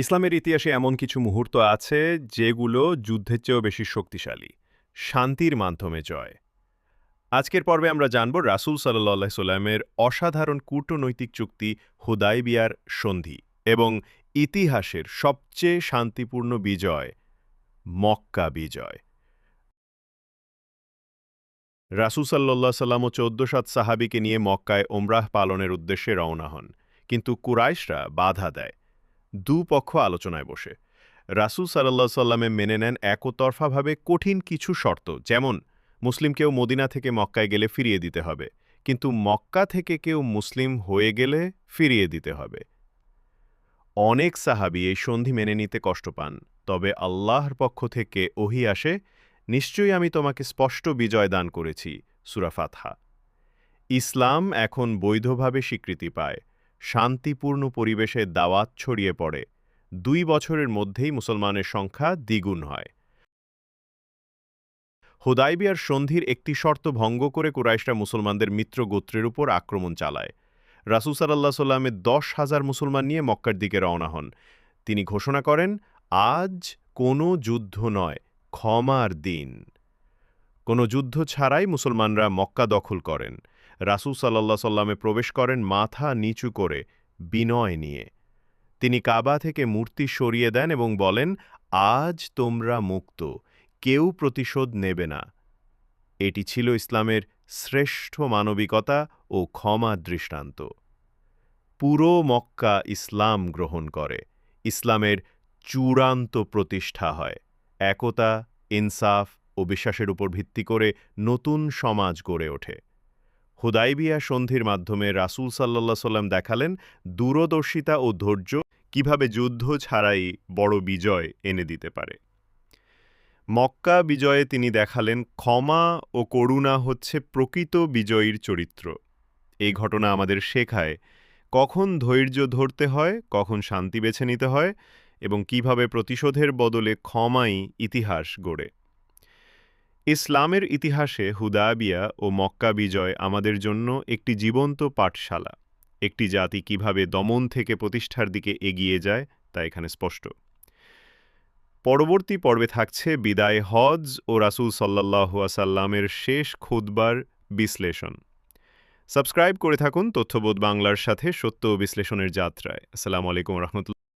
ইসলামের ইতিহাসে এমন কিছু মুহূর্ত আছে যেগুলো যুদ্ধের চেয়েও বেশি শক্তিশালী। শান্তির মাধ্যমে জয়। আজকের পর্বে আমরা জানব রাসূল সাল্লাহ সাল্লামের অসাধারণ কূটনৈতিক চুক্তি হুদাইবিয়ার সন্ধি এবং ইতিহাসের সবচেয়ে শান্তিপূর্ণ বিজয়, মক্কা বিজয়। রাসূল সাল্লাহ সাল্লাম ও চৌদ্দ সাত সাহাবিকে নিয়ে মক্কায় ওমরাহ পালনের উদ্দেশ্যে রওনা হন। কিন্তু কুরাইশরা বাধা দেয়। দুপক্ষ আলোচনায় বসে। রাসূল সাল্লাহ সাল্লামে মেনে নেন একতরফাভাবে কঠিন কিছু শর্ত। যেমন, মুসলিম কেউ মদিনা থেকে মক্কায় গেলে ফিরিয়ে দিতে হবে, কিন্তু মক্কা থেকে কেউ মুসলিম হয়ে গেলে ফিরিয়ে দিতে হবে। অনেক সাহাবি এই সন্ধি মেনে নিতে কষ্ট পান, তবে আল্লাহর পক্ষ থেকে ওহি আসে, নিশ্চয়ই আমি তোমাকে স্পষ্ট বিজয় দান করেছি সুরাফাতহা ইসলাম এখন বৈধভাবে স্বীকৃতি পায়। শান্তিপূর্ণ পরিবেশে দাওয়াত ছড়িয়ে পড়ে। দুই বছরের মধ্যেই মুসলমানের সংখ্যা দ্বিগুণ হয়। হুদাইবিয়ার সন্ধির একটি শর্ত ভঙ্গ করে কুরাইশরা মুসলমানদের মিত্র গোত্রের উপর আক্রমণ চালায়। রাসূল সাল্লাহ সাল্লামের দশ হাজার মুসলমান নিয়ে মক্কার দিকে রওনা হন। তিনি ঘোষণা করেন, আজ কোনো যুদ্ধ নয়, ক্ষমার দিন। কোনো যুদ্ধ ছাড়াই মুসলমানরা মক্কা দখল করেন। রাসূল সাল্লাহ সাল্লামে প্রবেশ করেন মাথা নিচু করে, বিনয় নিয়ে। তিনি কাবা থেকে মূর্তি সরিয়ে দেন এবং বলেন, আজ তোমরা মুক্ত, কেউ প্রতিশোধ নেবে না। এটি ছিল ইসলামের শ্রেষ্ঠ মানবিকতা ও ক্ষমা দৃষ্টান্ত। পুরো মক্কা ইসলাম গ্রহণ করে, ইসলামের চূড়ান্ত প্রতিষ্ঠা হয়, একতা, ইনসাফ ও বিশ্বাসের উপর ভিত্তি করে নতুন সমাজ গড়ে ওঠে। হুদাইবিয়া সন্ধির মাধ্যমে রাসূল সাল্লাহ সাল্লাম দেখালেন দূরদর্শিতা ও ধৈর্য কীভাবে যুদ্ধ ছাড়াই বড় বিজয় এনে দিতে পারে। মক্কা বিজয়ে তিনি দেখালেন ক্ষমা ও করুণা হচ্ছে প্রকৃত বিজয়ীর চরিত্র। এই ঘটনা আমাদের শেখায় কখন ধৈর্য ধরতে হয়, কখন শান্তি বেছে নিতে হয় এবং কীভাবে প্রতিশোধের বদলে ক্ষমাই ইতিহাস গড়ে। ইসলামের ইতিহাসে হুদাবিয়া ও মক্কা বিজয় আমাদের জন্য একটি জীবন্ত পাঠশালা। একটি জাতি কীভাবে দমন থেকে প্রতিষ্ঠার দিকে এগিয়ে যায় তা এখানে স্পষ্ট। পরবর্তী পর্বে থাকছে বিদায় হজ ও রাসূল সাল্লাহ আসাল্লামের শেষ খুদবার বিশ্লেষণ। সাবস্ক্রাইব করে থাকুন তথ্যবোধ বাংলার সাথে সত্য বিশ্লেষণের যাত্রায়। আসসালামু আলাইকুম রহমতুল্লাহ।